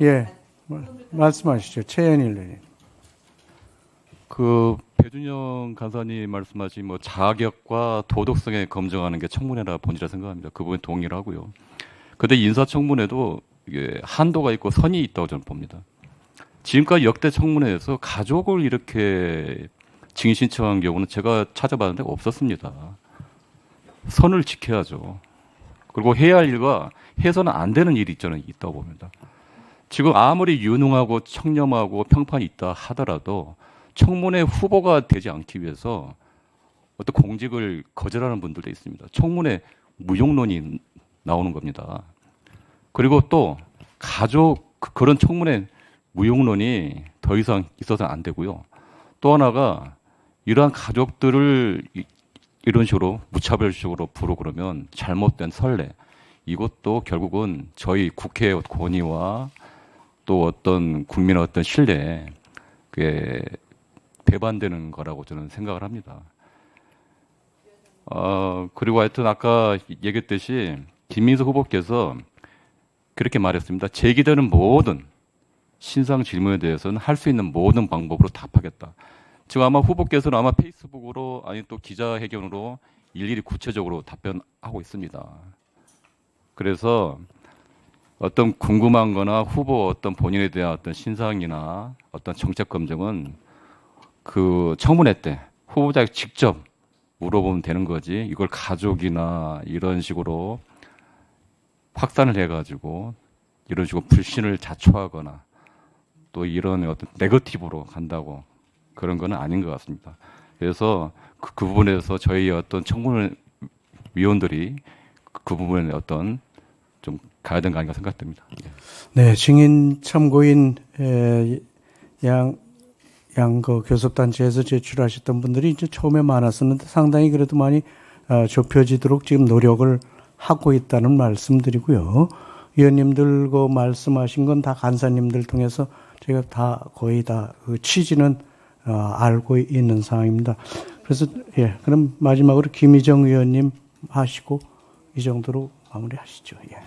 예, 마- 말씀하시죠. 최현일 의원님. 그 배준영 간사님 말씀하신 뭐 자격과 도덕성에 검증하는 게 청문회라 본질이라 생각합니다. 그 부분 동의를 하고요. 근데 인사청문회도 이게 한도가 있고 선이 있다고 저는 봅니다. 지금까지 역대 청문회에서 가족을 이렇게 증인 신청한 경우는 제가 찾아봤는데 없었습니다. 선을 지켜야죠. 그리고 해야 할 일과 해서는 안 되는 일이 저는 있다고 봅니다. 지금 아무리 유능하고 청렴하고 평판이 있다 하더라도 청문회 후보가 되지 않기 위해서 어떤 공직을 거절하는 분들도 있습니다. 청문회 무용론이 나오는 겁니다. 그리고 또 가족 그- 그런 청문회 무용론이 더 이상 있어서는 안 되고요. 또 하나가 이러한 가족들을 이- 이런 식으로 무차별적으로 부르 그러면 잘못된 선례 이것도 결국은 저희 국회의 권위와 또 어떤 국민의 어떤 신뢰에 그게 배반되는 거라고 저는 생각을 합니다. 어, 그리고 하여튼 아까 얘기했듯이 김민수 후보께서 그렇게 말했습니다. 제기되는 모든 신상 질문에 대해서는 할 수 있는 모든 방법으로 답하겠다. 지금 아마 후보께서는 아마 페이스북으로 아니 또 기자회견으로 일일이 구체적으로 답변하고 있습니다. 그래서 어떤 궁금한 거나 후보 어떤 본인에 대한 어떤 신상이나 어떤 정책 검증은 그 청문회 때 후보자에게 직접 물어보면 되는 거지 이걸 가족이나 이런 식으로 확산을 해가지고 이런 식으로 불신을 자초하거나 또 이런 어떤 네거티브로 간다고 그런 거는 아닌 것 같습니다. 그래서 그, 그 부분에서 저희 어떤 청문 위원들이 그, 그 부분에 어떤 좀 가야 되는 거 아닌가 생각됩니다. 예. 네, 증인 참고인 에, 양 양그 교섭단체에서 제출하셨던 분들이 이제 처음에 많았었는데 상당히 그래도 많이 어, 좁혀지도록 지금 노력을 하고 있다는 말씀드리고요. 위원님들 그 말씀하신 건 다 간사님들 통해서 제가 다 거의 다 그 취지는 어, 알고 있는 상황입니다. 그래서 예, 그럼 마지막으로 김희정 의원님 하시고 이 정도로 마무리하시죠. 예.